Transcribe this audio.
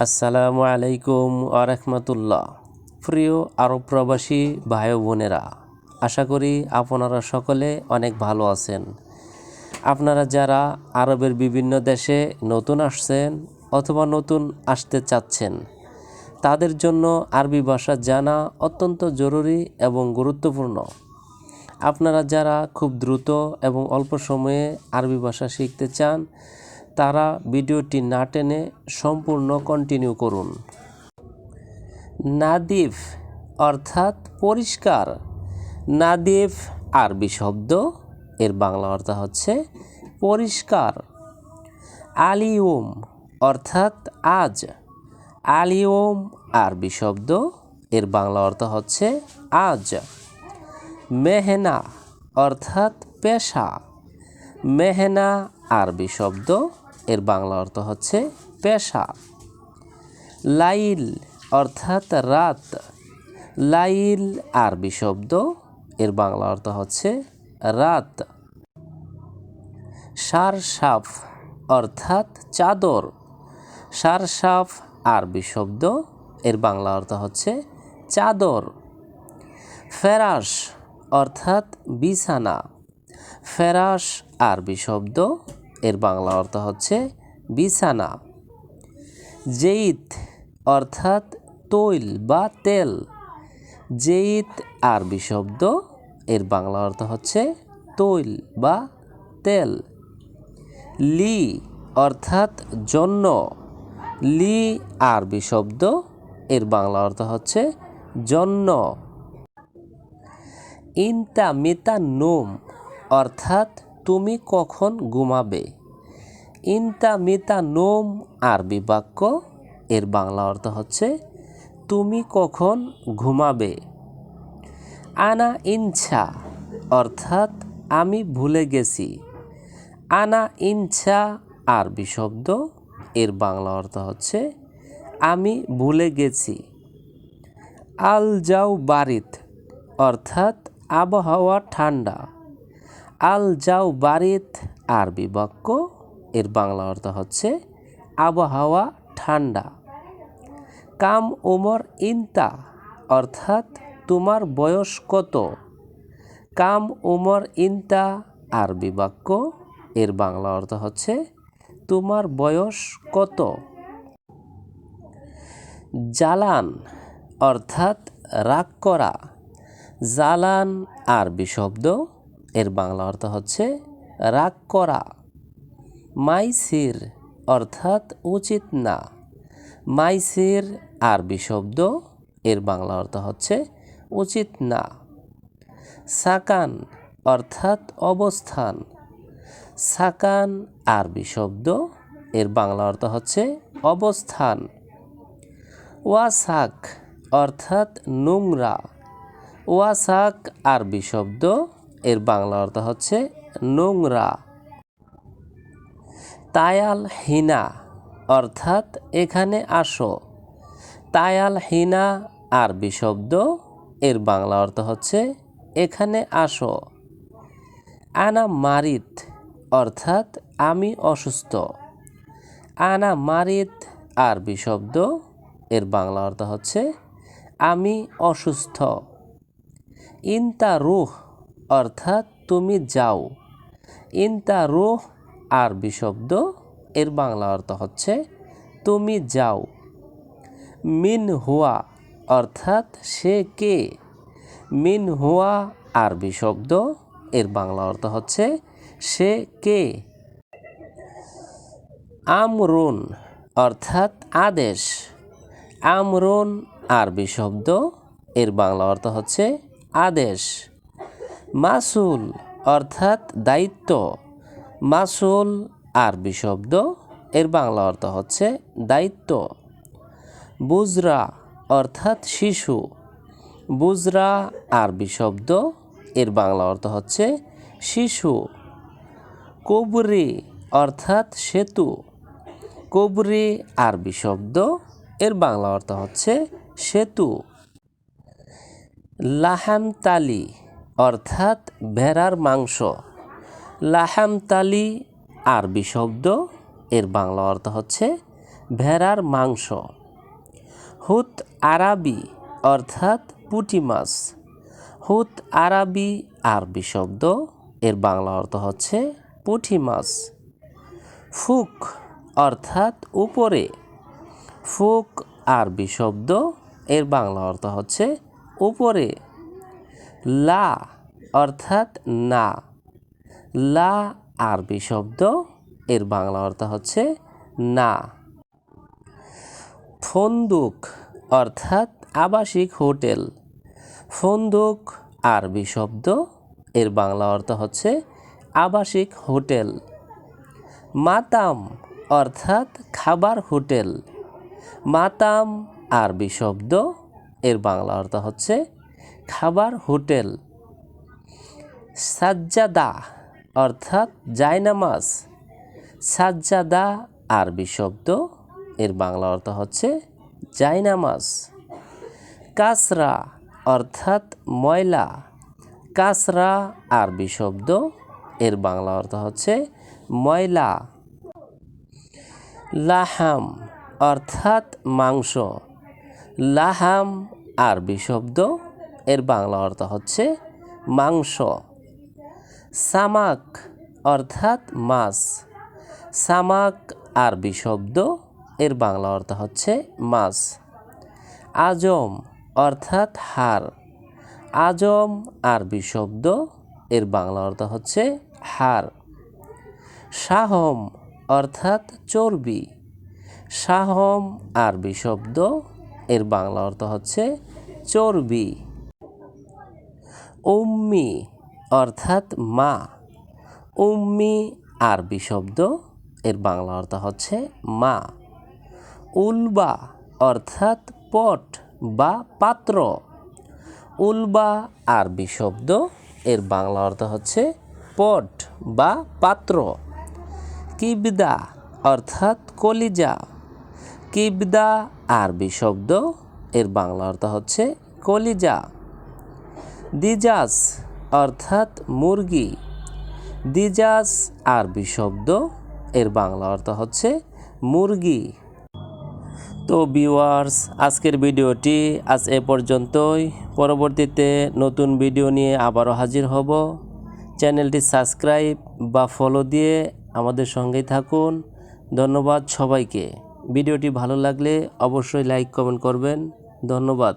আসসালামু আলাইকুম আরহামতুল্লাহ। প্রিয় আরব প্রবাসী ভাই বোনেরা, আশা করি আপনারা সকলে অনেক ভালো আছেন। আপনারা যারা আরবের বিভিন্ন দেশে নতুন আসছেন অথবা নতুন আসতে চাচ্ছেন, তাদের জন্য আরবি ভাষা জানা অত্যন্ত জরুরি এবং গুরুত্বপূর্ণ। আপনারা যারা খুব দ্রুত এবং অল্প সময়ে আরবি ভাষা শিখতে চান তারা ভিডিওটি না টেনে সম্পূর্ণ কন্টিনিউ করুন। নাদিফ, অর্থাৎ পরিষ্কার। নাদিফ, আরবি শব্দ, এর বাংলা অর্থ হচ্ছে পরিষ্কার। আলিউম, অর্থাৎ আজ। আলিউম, আরবি শব্দ, এর বাংলা অর্থ হচ্ছে আজ। মেহনা, অর্থাৎ পেশা। মেহনা, আরবি শব্দ এর বাংলা অর্থ হচ্ছে পেশা। লাইল অর্থাৎ রাত। লাইল আরবি শব্দ, এর বাংলা অর্থ হচ্ছে রাত। সারসাফ অর্থাৎ চাদর। সারসাফ আরবি শব্দ, এর বাংলা অর্থ হচ্ছে চাদর। ফেরাস অর্থাৎ বিছানা। ফেরাস আরবি শব্দ এর বাংলা অর্থ হচ্ছে বিছানা। জেইত অর্থাৎ তৈল বা তেল। জেইত আরবি শব্দ, এর বাংলা অর্থ হচ্ছে তৈল বা তেল। লি অর্থাৎ জন্য। লি আরবি শব্দ, এর বাংলা অর্থ হচ্ছে জন্য। ইনতা মিতা নোম অর্থাৎ তুমি কখন ঘুমাবে? ইনতা মিতা নোম আরবি বাক্য এর বাংলা অর্থ হচ্ছে, তুমি কখন ঘুমাবে? আনা ইনছা, অর্থাৎ আমি ভুলে গেছি। আনা ইনছা আরবি শব্দ এর বাংলা অর্থ হচ্ছে, আমি ভুলে গেছি। আল যাও বারিত অর্থাৎ আবহাওয়া ঠান্ডা। আল যাও বারিত আরবি বাক্য। এর বাংলা অর্থ হচ্ছে আবহাওয়া ঠান্ডা। কাম ওমর ইনতা, অর্থাৎ তোমার বয়স কত? কাম ওমর ইনতা আরবি বাক্য। এর বাংলা অর্থ হচ্ছে তোমার বয়স কত? জালান, অর্থাৎ রাগ করা। জালান আরবি শব্দ। এর বাংলা অর্থ হচ্ছে রাগ করা। মাইসির অর্থাৎ উচিত না। মাইসির আরবি শব্দ এর বাংলা অর্থ হচ্ছে উচিত না। সাকান অর্থাৎ অবস্থান। সাকান আরবি শব্দ এর বাংলা অর্থ হচ্ছে অবস্থান। ওয়াসাক অর্থাৎ নোংরা। ওয়াসাক আরবি শব্দ এর বাংলা অর্থ হচ্ছে নোংরা। তায়াল হিনা অর্থাৎ এখানে আসো। তায়াল হিনা আরবি শব্দ, এর বাংলা অর্থ হচ্ছে এখানে আসো। আনা মারিত অর্থাৎ আমি অসুস্থ। আনা মারিত আরবি শব্দ, এর বাংলা অর্থ হচ্ছে আমি অসুস্থ। ইনতা রুহ অর্থাৎ তুমি যাও। ইনতা রুহ, আরবি শব্দ, এর বাংলা অর্থ হচ্ছে, তুমি যাও। মিন হুয়া অর্থাৎ সে কে? মিন হুয়া আরবি শব্দ, এর বাংলা অর্থ হচ্ছে, সে কে? আমরুন অর্থাৎ আদেশ। আমরুন আরবি শব্দ, এর বাংলা অর্থ হচ্ছে, আদেশ। মাসুল অর্থাৎ দায়িত্ব। মাসুল আরবি শব্দ, এর বাংলা অর্থ হচ্ছে দায়িত্ব। বুজরা অর্থাৎ শিশু। বুজরা আরবি শব্দ, এর বাংলা অর্থ হচ্ছে শিশু। কবরি অর্থাৎ সেতু। কবরি আরবি শব্দ, এর বাংলা অর্থ হচ্ছে সেতু। লাহামতালি অর্থাৎ ভেড়ার মাংস। লাহামতালি আরবি শব্দ, এর বাংলা অর্থ হচ্ছে ভেড়ার মাংস। হুত আরাবি অর্থাৎ পুঁটি মাছ। হুত আরাবি আরবি শব্দ, এর বাংলা অর্থ হচ্ছে পুঁটি মাছ। ফুক অর্থাৎ উপরে। ফুক আরবি শব্দ, এর বাংলা অর্থ হচ্ছে উপরে। লা অর্থাৎ না। লা আরবি শব্দ, এর বাংলা অর্থ হচ্ছে না। ফন্দুক অর্থাৎ আবাসিক হোটেল। ফন্দুক আরবি শব্দ, এর বাংলা অর্থ হচ্ছে আবাসিক হোটেল। মাতাম অর্থাৎ খাবার হোটেল। মাতাম আরবি শব্দ, এর বাংলা অর্থ হচ্ছে খাবার হোটেল। সাজ্জাদা, অর্থাৎ জায়নামাজ। সাজ্জাদা আরবি শব্দ, এর বাংলা অর্থ হচ্ছে জায়নামাজ। কাসরা, অর্থাৎ ময়লা। কাসরা আরবি শব্দ, এর বাংলা অর্থ হচ্ছে ময়লা। লাহাম, অর্থাৎ মাংস। লাহাম আরবি শব্দ এর বাংলা অর্থ হচ্ছে মাংস। সামাক অর্থাৎ মাছ। সামাক আরবি শব্দ, এর বাংলা অর্থ হচ্ছে মাছ। আজম অর্থাৎ হার আজম আরবি শব্দ, এর বাংলা অর্থ হচ্ছে হার সাহম অর্থাৎ চর্বি। সাহম আরবি শব্দ, এর বাংলা অর্থ হচ্ছে চর্বি। উম্মি, অর্থাৎ মা। উম্মি, আরবি শব্দ, এর বাংলা অর্থ হচ্ছে মা। উলবা, অর্থাৎ পট বা পাত্র। উলবা, আরবি শব্দ, এর বাংলা অর্থ হচ্ছে পট বা পাত্র। কিবদা, অর্থাৎ কলিজা। কিবদা, আরবি শব্দ, এর বাংলা অর্থ হচ্ছে কলিজা। দিজাস অর্থাৎ মুরগি। দিজাস আরবি শব্দ, এর বাংলা অর্থ হচ্ছে মুরগি। তো ভিউয়ার্স, আজকের ভিডিওটি আজ এ পর্যন্তই। পরবর্তীতে নতুন ভিডিও নিয়ে আবারও হাজির হব। চ্যানেলটি সাবস্ক্রাইব বা ফলো দিয়ে আমাদের সঙ্গেই থাকুন। ধন্যবাদ সবাইকে। ভিডিওটি ভালো লাগলে অবশ্যই লাইক, কমেন্ট করবেন। ধন্যবাদ।